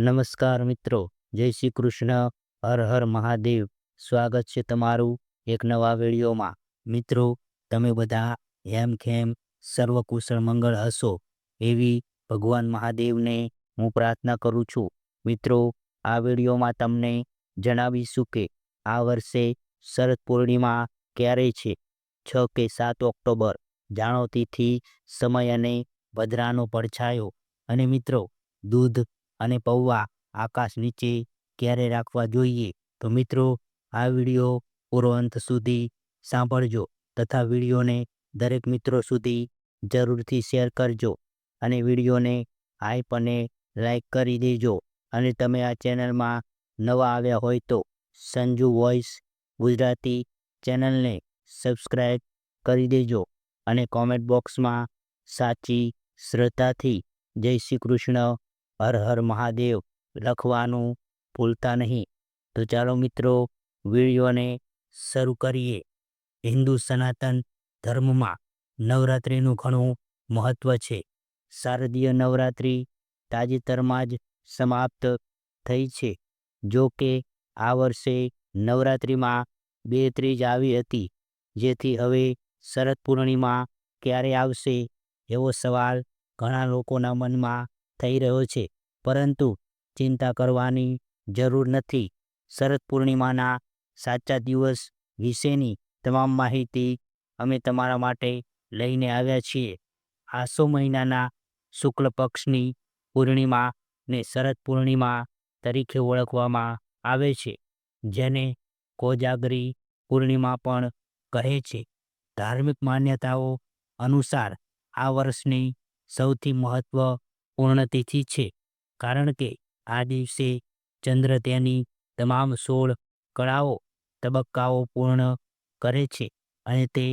નમસ્કાર મિત્રો, જય શ્રી કૃષ્ણ. હર હર મહાદેવ. સ્વાગત છે તમારું એક નવા વિડીયોમાં. મિત્રો, તમે બધા હેમ ખેમ સર્વકુશળ મંગળ હશો એવી ભગવાન મહાદેવને હું પ્રાર્થના કરું છું. મિત્રો, આ વિડીયોમાં તમને જણાવીશું કે આ વર્ષે શરદ પૂર્ણિમા ક્યારે છે? છ કે સાત ઓક્ટોબર. જાણો તિથિ, સમય અને ભદ્રાનો પડછાયો. અને મિત્રો, દૂધ અને પૌવા આકાશ નીચે ક્યારે રાખવા જોઈએ? તો મિત્રો, આ વીડિયો પૂરો અંત સુધી સાંભળજો તથા વિડીયોને દરેક મિત્રો સુધી જરૂરથી શેર કરજો અને વિડીયોને હાઈપ અને લાઈક કરી દેજો. અને તમે આ ચેનલમાં નવા આવ્યા હોય તો સંજુ વોઇસ ગુજરાતી ચેનલને સબસ્ક્રાઈબ કરી દેજો અને કોમેન્ટ બોક્સમાં સાચી શ્રદ્ધાથી જય શ્રી કૃષ્ણ હર હર મહાદેવ લખવાનું ભૂલતા નહીં. તો ચાલો મિત્રો, વિડીયોને શરૂ કરીએ. હિન્દુ સનાતન ધર્મમાં નવરાત્રિનું ઘણું મહત્ત્વ છે. શારદીય નવરાત્રિ તાજેતરમાં જ સમાપ્ત થઈ છે. જો કે આ વર્ષે નવરાત્રિમાં બે ત્રીજ આવી હતી, જેથી હવે શરદ પૂર્ણિમા ક્યારે આવશે એવો સવાલ ઘણા લોકોના મનમાં થઈ રહ્યો છે. પરંતુ ચિંતા કરવાની જરૂર નથી. શરદ પૂર્ણિમાના સાચા દિવસ વિશેની તમામ માહિતી અમે તમારા માટે લઈને આવ્યા છીએ. આસો મહિનાના શુક્લ પક્ષની પૂર્ણિમા ને શરદ પૂર્ણિમા તરીકે ઓળખવામાં આવે છે, જેને કોજાગરી પૂર્ણિમા પણ કહે છે. ધાર્મિક માન્યતાઓ અનુસાર આ વર્ષની સૌથી મહત્વપૂર્ણ તિથિ છે. કારણ કે આ દિવસે ચંદ્ર તેની તમામ સોળ કળાઓ, તબક્કાઓ પૂર્ણ કરે છે અને તે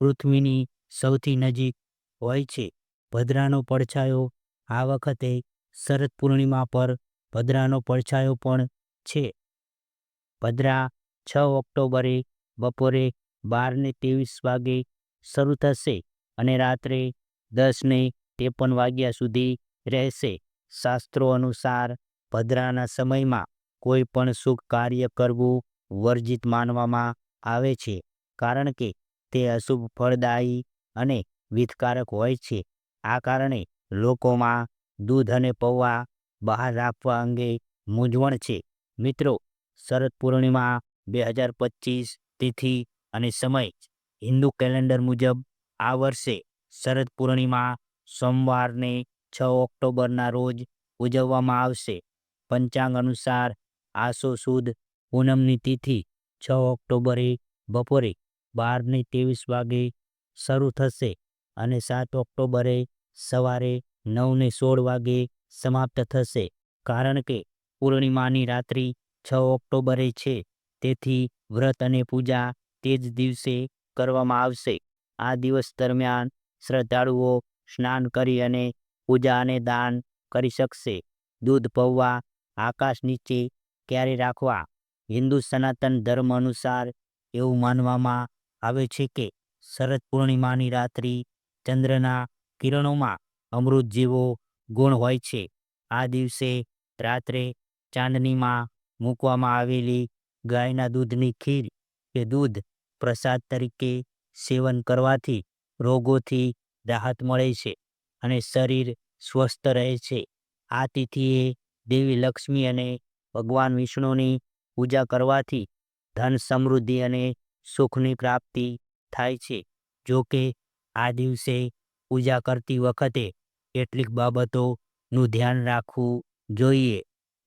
પૃથ્વીની સૌથી નજીક હોય છે. ભદ્રાનો પડછાયો આ વખતે શરદ પૂર્ણિમા પર ભદ્રાનો પડછાયો પણ છે. ભદ્રા છ ઓક્ટોબરે બપોરે બારને ત્રેવીસ વાગે શરૂ થશે અને રાત્રે દસને ત્રેપન વાગ્યા સુધી રહેશે. શાસ્ત્રો અનુસાર, ભદ્રાના સમયમાં કોઈ પણ શુભ કાર્ય કરવું વર્જિત માનવામાં આવે છે, કારણ કે તે અશુભ ફળદાયી અને વિધકારક હોય છે. આ કારણે લોકોમાં દૂધ અને પૌવા બહાર રાખવા અંગે મૂંઝવણ છે. મિત્રો, શરદ પૂર્ણિમા બે હજાર પચીસ તિથિ અને સમય હિન્દુ કેલેન્ડર મુજબ આ વર્ષે શરદ પૂર્ણિમા સોમવારને છ ઓક્ટોબરના રોજ ઉજવવામાં આવશે. પંચાંગ અનુસાર આસો સુદ પૂનમની તિથિ છ ઓક્ટોબરે બપોરે બારને ત્રેવીસ વાગે શરૂ થશે અને સાત ઓક્ટોબરે સવારે નવને સોળ વાગે સમાપ્ત થશે. કારણ કે પૂર્ણિમાની રાત્રિ છ ઓક્ટોબરે છે, તેથી વ્રત અને પૂજા તે જ દિવસે કરવામાં આવશે. આ દિવસ દરમિયાન શ્રદ્ધાળુઓ સ્નાન કરી અને પૂજા અને દાન કરી શકશે. દૂધ, પૌવા, આકાશ નીચે ક્યારે રાખવા? હિન્દુ સનાતન ધર્મ અનુસાર એવું માનવામાં આવે છે કે શરદ પૂર્ણિમાની રાત્રિ ચંદ્રના કિરણોમાં અમૃત જેવો ગુણ હોય છે. આ દિવસે રાત્રે ચાંદનીમાં મૂકવામાં આવેલી ગાયના દૂધની ખીર કે દૂધ પ્રસાદ તરીકે સેવન કરવાથી રોગોથી રાહત મળે છે. અને શરીર સ્વસ્થ રહે છે. આ તિથિએ દેવી લક્ષ્મી અને ભગવાન વિષ્ણુની પૂજા કરવાથી ધન સમૃદ્ધિ અને સુખની પ્રાપ્તિ થાય છે. જો કે આ દિવસે પૂજા કરતી વખતે કેટલીક બાબતોનું ધ્યાન રાખવું જોઈએ.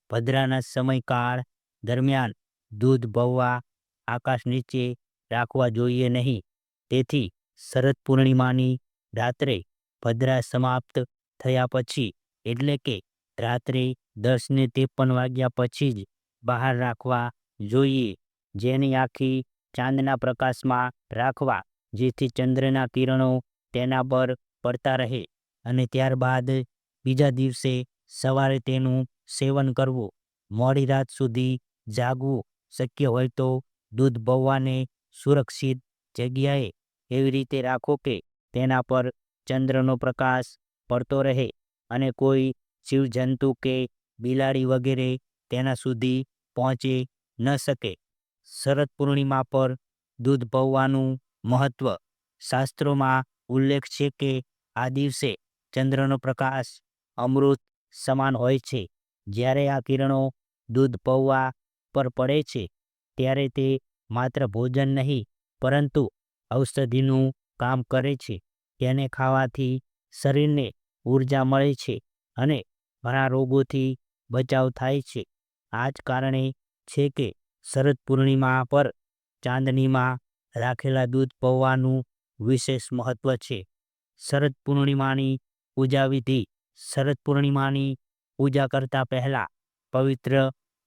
ભદ્રાના સમયકાળ દરમિયાન દૂધ ભવવા આકાશ નીચે રાખવા જોઈએ નહીં. તેથી શરદ પૂર્ણિમાની રાત્રે ભદ્રા સમાપ્ત થયા પછી, એટલે કે રાત્રે દસને ત્રેપન વાગ્યા પછી જ બહાર રાખવા જોઈએ, જેની આખી ચાંદના પ્રકાશમાં રાખવા, જેથી ચંદ્રના કિરણો તેના પર પડતા રહે અને ત્યારબાદ બીજા દિવસે સવારે તેનું સેવન કરવું. મોડી રાત સુધી જાગવું શક્ય હોય તો દૂધ પૌવાને સુરક્ષિત જગ્યાએ એવી રીતે રાખો કે તેના પર ચંદ્રનો પ્રકાશ પડતો રહે અને કોઈ જીવજંતુ કે બિલાડી વગેરે તેના સુધી પહોંચી ન શકે. શરદ પૂર્ણિમા પર દૂધ પૌવાનું મહત્વ શાસ્ત્રોમાં ઉલ્લેખ છે કે આ દિવસે ચંદ્રનો પ્રકાશ અમૃત સમાન હોય છે. જ્યારે આ કિરણો દૂધ પૌવા પર પડે છે, ત્યારે તે માત્ર ભોજન નહીં, પરંતુ ઔષધિનું કામ કરે છે. તેને ખાવાથી શરીરને ઊર્જા મળે છે અને ઘણા રોગોથી બચાવ થાય છે. આ જ કારણે છે કે શરદ પૂર્ણિમા પર ચાંદનીમાં રાખેલા દૂધ પૌવાનું વિશેષ મહત્વ છે. શરદ પૂર્ણિમાની પૂજા વિધિ શરદ પૂર્ણિમાની પૂજા કરતા પહેલાં પવિત્ર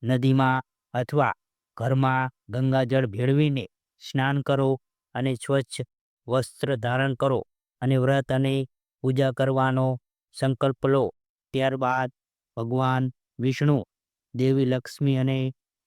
નદીમાં અથવા ઘરમાં ગંગાજળ ભેળવીને સ્નાન કરો અને સ્વચ્છ વસ્ત્ર ધારણ કરો. અને વ્રત અને પૂજા કરવાનો સંકલ્પ લો. ત્યારબાદ ભગવાન વિષ્ણુ, દેવી લક્ષ્મી અને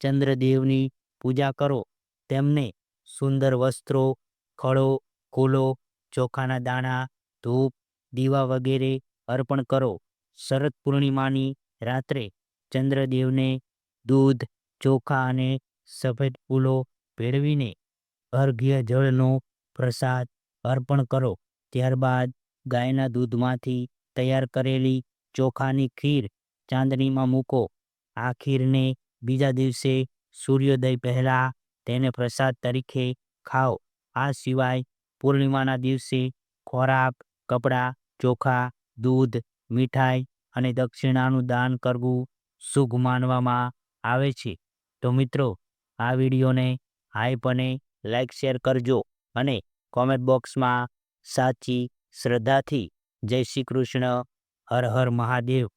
ચંદ્રદેવની પૂજા કરો. તેમને સુંદર વસ્ત્રો ફળો ફૂલો, ચોખાના દાણા, ધૂપ, દીવા વગેરે અર્પણ કરો. શરદ પૂર્ણિમાની રાત્રે ચંદ્રદેવને દૂધ, ચોખા અને સફેદ ફૂલો ભેળવીને અર્ઘ્ય જળનો પ્રસાદ અર્પણ કરો. ત્યારબાદ ગાયના દૂધમાંથી તૈયાર કરેલી ચોખાની ખીર ચાંદનીમાં મૂકો. આ ખીરને બીજા દિવસે સૂર્યોદય પહેલાં તેને પ્રસાદ તરીકે ખાઓ. આ સિવાય પૂર્ણિમાના દિવસે ખોરાક, કપડાં, ચોખા, દૂધ, મીઠાઈ અને દક્ષિણાનું દાન કરવું શુભ માનવામાં આવે છે. તો મિત્રો, આ વિડીયોને હાઈપ અને લાઈક શેર કરજો અને કોમેન્ટ બોક્સમાં સાચી શ્રદ્ધાથી જય શ્રી કૃષ્ણ, હર હર મહાદેવ.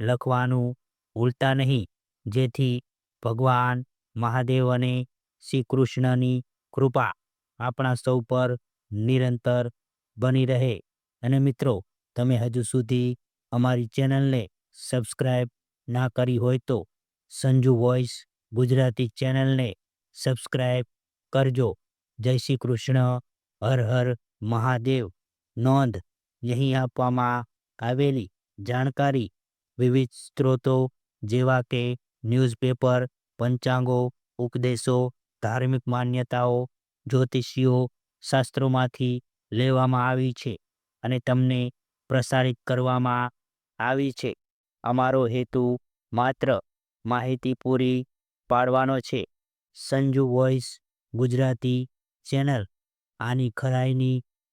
લખવાનું ભૂલતા નહીં. જેથી ભગવાન મહાદેવ અને શ્રી કૃષ્ણની કૃપા આપણા સૌ પર નિરંતર બની રહે. અને મિત્રો, તમે હજુ સુધી અમારી ચેનલને સબસ્ક્રાઈબ ના કરી હોય તો સંજુ વોઇસ ગુજરાતી ચેનલને સબસ્ક્રાઈબ કરજો. જય શ્રી કૃષ્ણ, હર હર મહાદેવ નોંધ અહીં આપવામાં આવેલી જાણકારી વિવિધ સ્ત્રોતો જેવા કે ન્યૂઝપેપર, પંચાંગો, ઉપદેશો, ધાર્મિક માન્યતાઓ, જ્યોતિષીઓ શાસ્ત્રોમાંથી લેવામાં આવી છે અને તમને પ્રસારિત કરવામાં આવી છે. અમારો હેતુ માત્ર માહિતી પૂરી પાડવાનો છે. Sanju voice, Gujarati channel. આની ખરાઈની